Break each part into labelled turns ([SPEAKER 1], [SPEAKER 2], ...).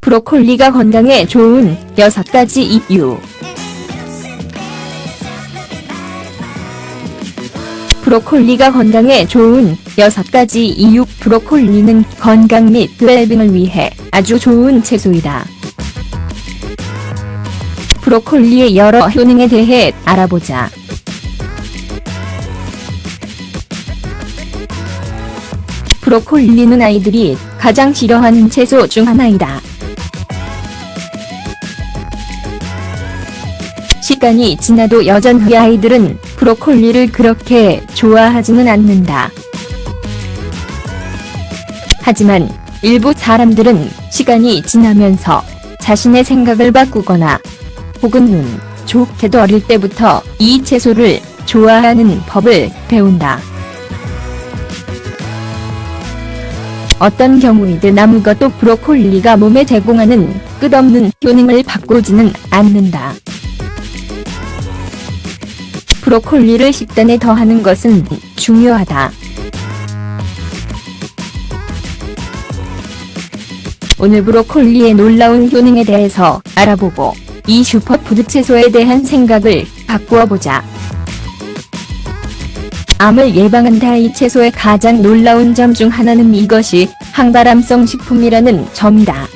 [SPEAKER 1] 브로콜리가 건강에 좋은 6가지 이유. 브로콜리가 건강에 좋은 6가지 이유. 브로콜리는 건강 및 웰빙을 위해 아주 좋은 채소이다. 브로콜리의 여러 효능에 대해 알아보자. 브로콜리는 아이들이 가장 싫어하는 채소 중 하나이다. 시간이 지나도 여전히 아이들은 브로콜리를 그렇게 좋아하지는 않는다. 하지만 일부 사람들은 시간이 지나면서 자신의 생각을 바꾸거나 혹은 운 좋게도 어릴 때부터 이 채소를 좋아하는 법을 배운다. 어떤 경우이든 아무것도 브로콜리가 몸에 제공하는 끝없는 효능을 바꾸지는 않는다. 브로콜리를 식단에 더하는 것은 중요하다. 오늘 브로콜리의 놀라운 효능에 대해서 알아보고 이 슈퍼푸드 채소에 대한 생각을 바꾸어 보자. 암을 예방한다 이 채소의 가장 놀라운 점 중 하나는 이것이 항바람성 식품이라는 점이다.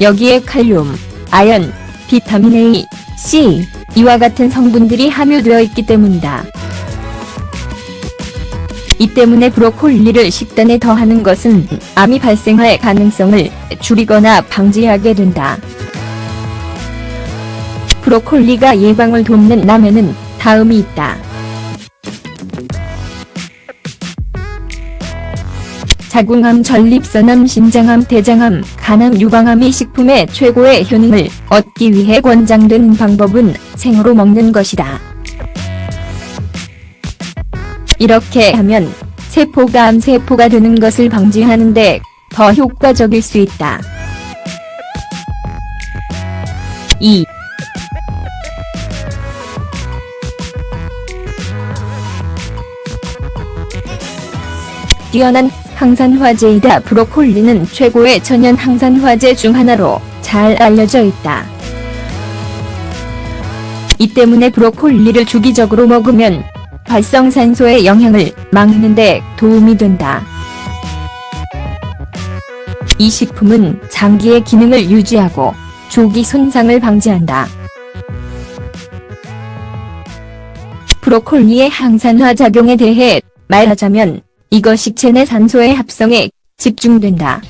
[SPEAKER 1] 여기에 칼륨, 아연, 비타민 A, C, 이와 같은 성분들이 함유되어 있기 때문이다. 이 때문에 브로콜리를 식단에 더하는 것은 암이 발생할 가능성을 줄이거나 방지하게 된다. 브로콜리가 예방을 돕는 남에는 다음이 있다. 자궁암, 전립선암, 심장암, 대장암, 간암, 유방암이 식품의 최고의 효능을 얻기 위해 권장되는 방법은 생으로 먹는 것이다. 이렇게 하면 세포가 암세포가 되는 것을 방지하는데 더 효과적일 수 있다. 뛰어난 항산화제이다. 브로콜리는 최고의 천연 항산화제 중 하나로 잘 알려져 있다. 이 때문에 브로콜리를 주기적으로 먹으면 활성산소의 영향을 막는 데 도움이 된다. 이 식품은 장기의 기능을 유지하고 조기 손상을 방지한다. 브로콜리의 항산화 작용에 대해 말하자면 이것이 체내 산소의 합성에 집중된다.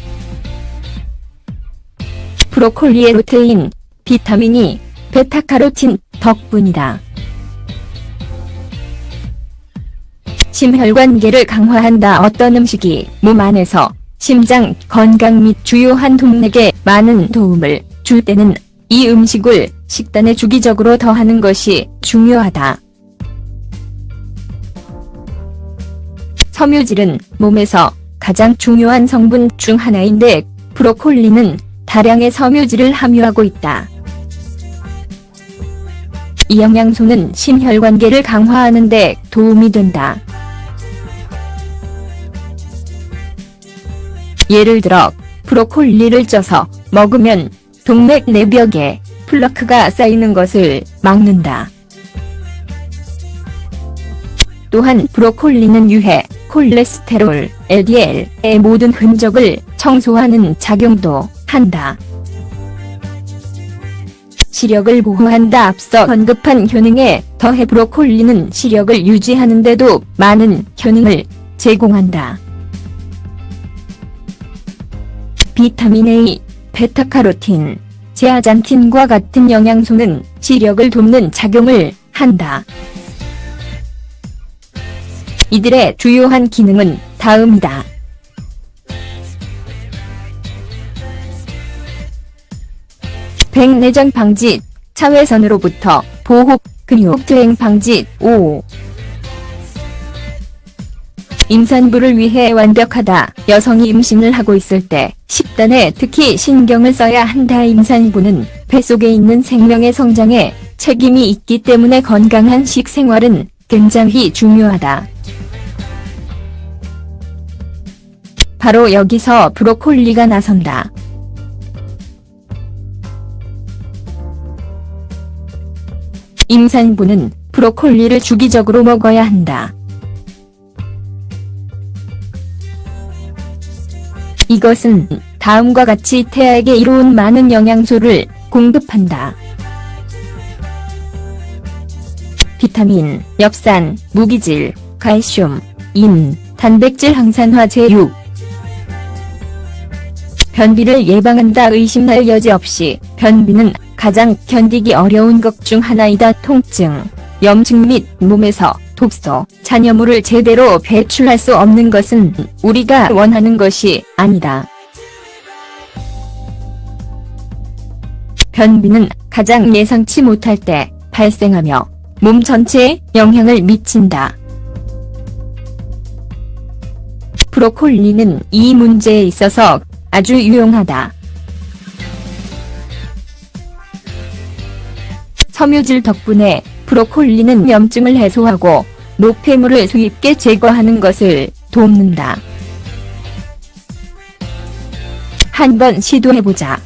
[SPEAKER 1] 브로콜리의 루테인, 비타민이 베타카로틴 덕분이다. 심혈관계를 강화한다. 어떤 음식이 몸 안에서 심장 건강 및 주요한 동맥에 많은 도움을 줄 때는 이 음식을 식단에 주기적으로 더하는 것이 중요하다. 섬유질은 몸에서 가장 중요한 성분 중 하나인데 브로콜리는 다량의 섬유질을 함유하고 있다. 이 영양소는 심혈관계를 강화하는 데 도움이 된다. 예를 들어 브로콜리를 쪄서 먹으면 동맥 내벽에 플러크가 쌓이는 것을 막는다. 또한 브로콜리는 유해, 콜레스테롤, LDL의 모든 흔적을 청소하는 작용도 한다. 시력을 보호한다. 앞서 언급한 효능에 더해 브로콜리는 시력을 유지하는 데도 많은 효능을 제공한다. 비타민 A, 베타카로틴, 제아잔틴과 같은 영양소는 시력을 돕는 작용을 한다. 이들의 주요한 기능은 다음이다. 백내장 방지, 차외선으로부터 보호, 근육 퇴행 방지, 5. 임산부를 위해 완벽하다. 여성이 임신을 하고 있을 때 식단에 특히 신경을 써야 한다. 임산부는 뱃속에 있는 생명의 성장에 책임이 있기 때문에 건강한 식생활은 굉장히 중요하다. 바로 여기서 브로콜리가 나선다. 임산부는 브로콜리를 주기적으로 먹어야 한다. 이것은 다음과 같이 태아에게 이로운 많은 영양소를 공급한다. 비타민, 엽산, 무기질, 칼슘, 인, 단백질 항산화 제육. 변비를 예방한다 의심할 여지 없이 변비는 가장 견디기 어려운 것 중 하나이다 통증, 염증 및 몸에서 독소, 잔여물을 제대로 배출할 수 없는 것은 우리가 원하는 것이 아니다. 변비는 가장 예상치 못할 때 발생하며 몸 전체에 영향을 미친다. 브로콜리는 이 문제에 있어서 아주 유용하다. 섬유질 덕분에 브로콜리는 염증을 해소하고 노폐물을 수입게 제거하는 것을 돕는다. 한번 시도해보자.